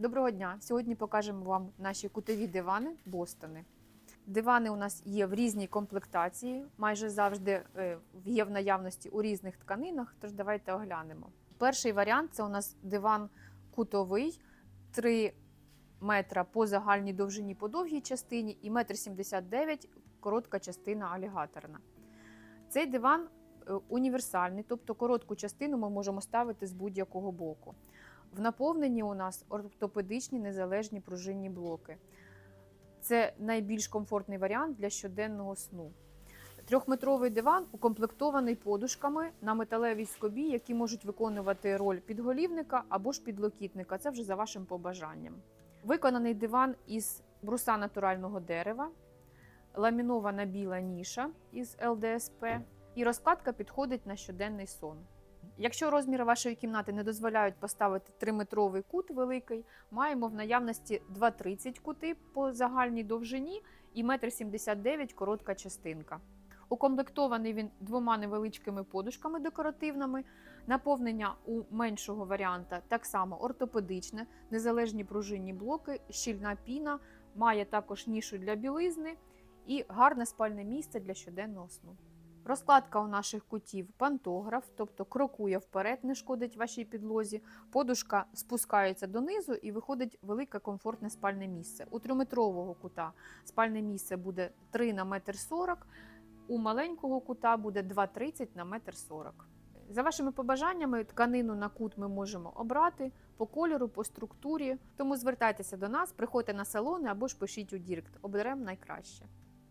Доброго дня! Сьогодні покажемо вам наші кутові дивани Бостони. Дивани у нас є в різній комплектації, майже завжди е, є в наявності у різних тканинах, тож давайте оглянемо. Перший варіант це у нас диван кутовий, 3 метра по загальній довжині по довгій частині і 1,79 м коротка частина алігаторна. Цей диван е, універсальний, тобто коротку частину ми можемо ставити з будь-якого боку. В наповненні у нас ортопедичні незалежні пружинні блоки. Це найбільш комфортний варіант для щоденного сну. Трьохметровий диван укомплектований подушками на металевій скобі, які можуть виконувати роль підголівника або ж підлокітника. Це вже за вашим побажанням. Виконаний диван із бруса натурального дерева, ламінована біла ніша із ЛДСП, і розкладка підходить на щоденний сон. Якщо розміри вашої кімнати не дозволяють поставити 3-метровий кут великий, маємо в наявності 2,30 кути по загальній довжині і 1,79 м коротка частинка. Укомплектований він двома невеличкими подушками декоративними. Наповнення у меншого варіанта так само ортопедичне, незалежні пружинні блоки, щільна піна, має також нішу для білизни і гарне спальне місце для щоденного сну. Розкладка у наших кутів пантограф, тобто крокує вперед, не шкодить вашій підлозі. Подушка спускається донизу і виходить велике комфортне спальне місце. У трьохметрового кута спальне місце буде 3 на 1,40 м, у маленького кута буде 2,30 на 1,40 м. За вашими побажаннями, тканину на кут ми можемо обрати по кольору, по структурі. Тому звертайтеся до нас, приходьте на салони або ж пишіть у Дірект. Оберемо найкраще.